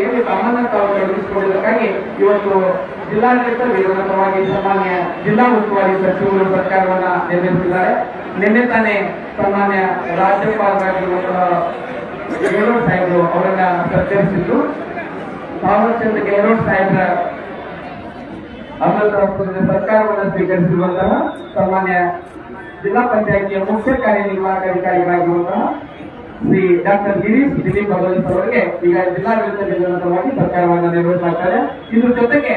ಸೇವೆಯಲ್ಲಿ ತಮ್ಮನ್ನ ತಾವು ತೊಡಗಿಸಿಕೊಳ್ಳುವುದಕ್ಕಾಗಿ ಇವತ್ತು ಜಿಲ್ಲಾಡಳಿತ ವಿರೋಧವಾಗಿ ಸಾಮಾನ್ಯ ಜಿಲ್ಲಾ ಉಸ್ತುವಾರಿ ಸಚಿವರು ಸರ್ಕಾರವನ್ನ ನಿರ್ಮಿಸಿದ್ದಾರೆ. ನಿನ್ನೆ ತಾನೇ ಸಾಮಾನ್ಯ ರಾಜ್ಯಪಾಲರಾಗಿರುವಂತಹ ಗೆಹ್ಲೋಟ್ ಸಾಹೇಬರು ಅವರನ್ನ ಸತ್ಕರಿಸಿದ್ದು ತಾವರ್ಚಂದ್ ಗೆಹ್ಲೋಟ್ ಸಾಹೇಬ್ರ ಅಮೃತ ಸರ್ಕಾರವನ್ನು ಸ್ವೀಕರಿಸಿರುವಂತಹ ಸಾಮಾನ್ಯ ಜಿಲ್ಲಾ ಪಂಚಾಯಿತಿಯ ಮುಖ್ಯ ಕಾರ್ಯನಿರ್ವಾಹಕ ಅಧಿಕಾರಿಗಳಾಗಿರುವಂತಹ ಶ್ರೀ ಡಾಕ್ಟರ್ ಗಿರೀಶ್ ದಿಲೀಪ್ ಭಗವಂತ ಅವರಿಗೆ ಈಗ ನಿರ್ಧಾರವಾಗಿ ಸರ್ಕಾರವನ್ನು ನಿರ್ವಹಿಸಲಾಗ್ತಾರೆ ಇದ್ರ ಜೊತೆಗೆ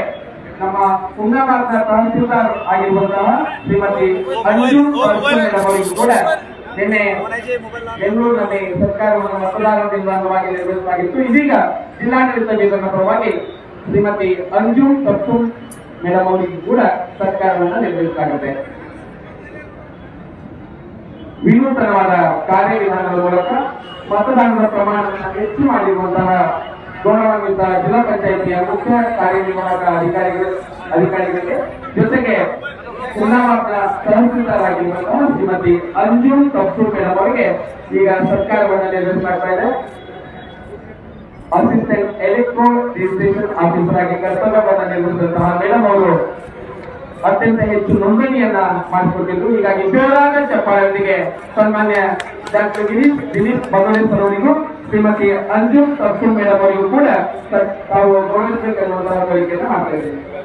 ನಮ್ಮ ಹುಮ್ನಾಬಾದ್ನ ತಹಸೀಲ್ದಾರ್ ಆಗಿರುವಂತಹ ಶ್ರೀಮತಿ ಅಂಜು ಅವರಿಗೂ ಕೂಡ ನಿನ್ನೆ ಬೆಂಗಳೂರಿನಲ್ಲಿ ಸರ್ಕಾರವನ್ನು ಮತದಾರ ನಿರ್ಧಾರವಾಗಿ ನಿರ್ವಹಿಸಲಾಗಿತ್ತು. ಇದೀಗ ಜಿಲ್ಲಾಡಳಿತ ನಿರ್ಧಾರದ ಪರವಾಗಿ ಶ್ರೀಮತಿ ಅಂಜು ತಪ್ಪು ಮೇಡಮ್ ಅವರಿಗೂ ಕೂಡ ಸರ್ಕಾರವನ್ನು ನಿರ್ವಹಿಸಲಾಗುತ್ತೆ ವಿನೂತನವಾದ ಕಾರ್ಯವಿಧಾನದ ಮೂಲಕ ಮತದಾನದ ಪ್ರಮಾಣವನ್ನು ಹೆಚ್ಚು ಮಾಡಿರುವಂತಹ ಗೌರವಾನ್ವಿತ ಜಿಲ್ಲಾ ಪಂಚಾಯಿತಿಯ ಮುಖ್ಯ ಕಾರ್ಯನಿರ್ವಾಹಕ ಅಧಿಕಾರಿಗಳು, ಅಧಿಕಾರಿಗಳಿಗೆ ಜೊತೆಗೆ ಚುನಾವಣಾ ತಹಸೀಲ್ದಾರ್ ಆಗಿರುವಂತಹ ಶ್ರೀಮತಿ ಅಂಜುಮ್ ತಪ್ಪು ಅವರಿಗೆ ಈಗ ಸರ್ಕಾರವನ್ನು ನಿರ್ವಹಿಸಲಾಗ್ತಾ ಇದೆ ಅಸಿಸ್ಟೆಂಟ್ ಎಲೆಕ್ಟ್ರೋ ರಿಜಿಸ್ಟ್ರೇಷನ್ ಆಫೀಸರ್ ಆಗಿ ಕರ್ತವ್ಯವನ್ನು ನಿರ್ವಹಿಸಿದಂತಹ ಮೇಡಮ್ ಅವರು ಅತ್ಯಂತ ಹೆಚ್ಚು ನೋಂದಣಿಯನ್ನ ಮಾಡಿಕೊಟ್ಟಿದ್ರು. ಹೀಗಾಗಿ ಜೋರಾದ ಚಪ್ಪಾಳೊಂದಿಗೆ ಸನ್ಮಾನ್ಯ ಡಾಕ್ಟರ್ ಗಿರೀಶ್ ದಿಲೀಪ್ ಭಗವೇಶ್ವರ ಅವರಿಗೂ ಶ್ರೀಮತಿ ಅಂಜು ತಪ್ಪು ಮೇಡಮ್ ಅವರಿಗೂ ಕೂಡ ತಾವು ಗೌರವಿಸಬೇಕೆನ್ನುವಂತಹ ಕೋರಿಕೆಯನ್ನು ಮಾಡ್ತಾ ಇದ್ದೇನೆ